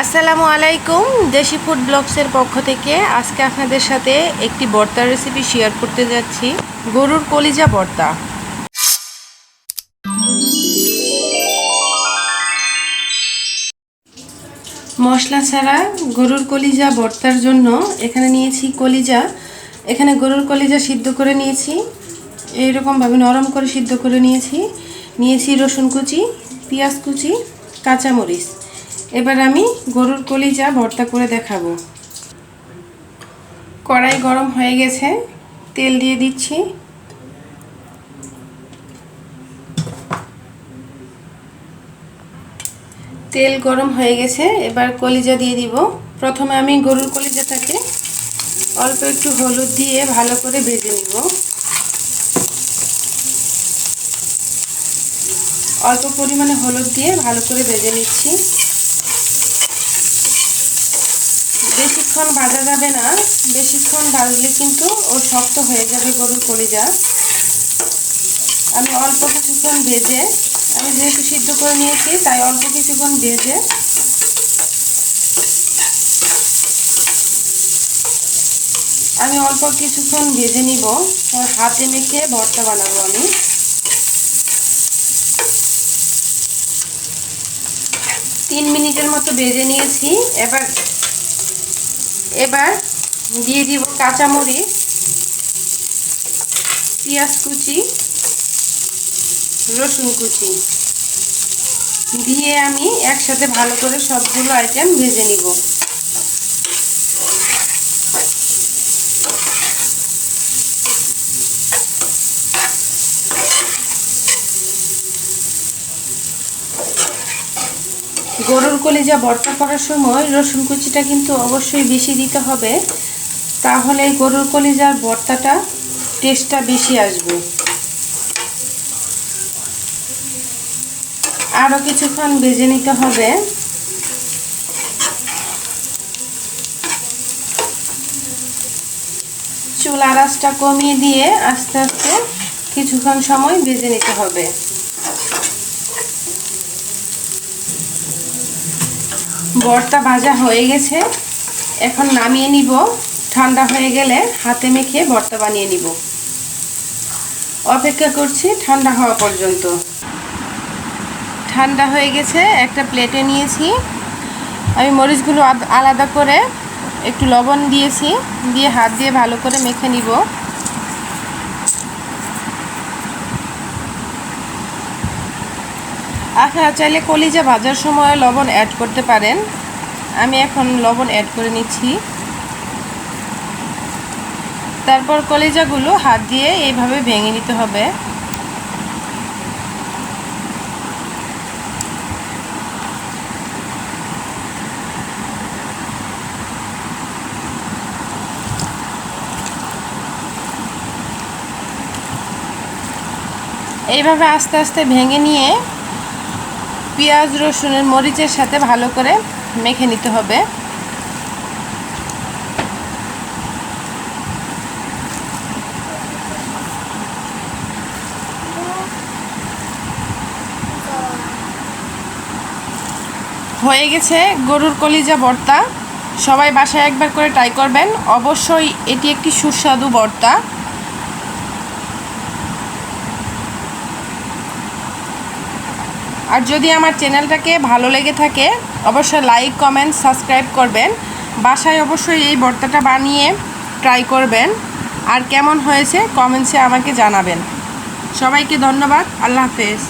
আসসালামু আলাইকুম, দেশি ফুড ব্লগসের পক্ষ থেকে আজকে আপনাদের সাথে একটি ভর্তার রেসিপি শেয়ার করতে যাচ্ছি, গরুর কলিজা ভর্তা মশলা ছাড়া গরুর কলিজা ভর্তার জন্য এখানে নিয়েছি কলিজা। এখানে গরুর কলিজা সিদ্ধ করে নিয়েছি, এইরকমভাবে নরম করে সিদ্ধ করে নিয়েছি। নিয়েছি রসুন কুচি, পেঁয়াজ কুচি, কাঁচামরিচ। এবার আমি গরুর কলিজা ভর্তা করে দেখাবো। কড়াই গরম হয়ে গেছে, তেল দিয়ে দিচ্ছি। তেল গরম হয়ে গেছে, এবার কলিজা দিয়ে দিব। প্রথমে আমি গরুর কলিজাটাকে অল্প একটু হলুদ দিয়ে ভালো করে ভেজে নিব। অল্প পরিমাণে হলুদ দিয়ে ভালো করে ভেজে নিচ্ছি। বেশিক্ষণ ভাজা যাবে না। বেশিক্ষণ ভাজলে কিন্তু ও শক্ত হয়ে যাবে গরুর কলিজা। আমি অল্প কিছুক্ষণ ভেজে, আমি যেহেতু সিদ্ধ করে নিয়েছি, তাই অল্প কিছুক্ষণ ভেজে আমি অল্প কিছুক্ষণ ভেজে নিব। হাতে মেখে ভর্তা বানাবো আমি। তিন মিনিটের মতো ভেজে নিয়েছি। এবার এবার দিয়ে দিব কাঁচামরিচ, পেঁয়াজ কুচি, রসুন কুচি। দিয়ে আমি একসাথে ভালো করে সবগুলো আইটেম ভেজে নিব। গরুর কলিজা ভর্তা করার সময় রসুন কুচিটা কিন্তু অবশ্যই বেশি দিতে হবে। তাহলে গরুর কলিজার ভর্তাটা টেস্টটা বেশি আসবে। আরও কিছুক্ষণ ভেজে নিতে হবে। চুলা আঁচটা কমিয়ে দিয়ে আস্তে আস্তে কিছুক্ষণ সময় ভেজে নিতে হবে। বরটা ভাজা হয়ে গেছে। এখন নামিয়ে নিব। ঠান্ডা হয়ে গেলে হাতে মেখে ভর্তা বানিয়ে নিব। অপেক্ষা করছি ঠান্ডা হওয়া পর্যন্ত। ঠান্ডা হয়ে গেছে, একটা প্লেটে নিয়েছি। আমি মরিচগুলো আলাদা করে একটু লবণ দিয়েছি, দিয়ে হাত দিয়ে ভালো করে মেখে নিব। আপনারা চাইলে কলিজা ভাজার সময় লবণ অ্যাড করতে পারেন। আমি এখন লবণ অ্যাড করে নিচ্ছি। তারপর কলিজাগুলো হাত দিয়ে এইভাবে ভেঙে নিতে হবে। এইভাবে আস্তে আস্তে ভেঙে নিয়ে পেঁয়াজ, রসুনের মরিচের সাথে ভালো করে মেখে নিতে হবে। হয়ে গেছে গরুর কলিজা ভর্তা। সবাই বাসায় একবার করে ট্রাই করবেন। অবশ্যই এটি একটি সুস্বাদু ভর্তা। আর যদি আমার চ্যানেলটাকে ভালো লেগে থাকে, অবশ্যই লাইক কমেন্ট সাবস্ক্রাইব করবেন। বাসায় অবশ্যই এই ভর্তাটা বানিয়ে ট্রাই করবেন। আর কেমন হয়েছে কমেন্টসে আমাকে জানাবেন। সবাইকে ধন্যবাদ, আল্লাহ হাফেজ।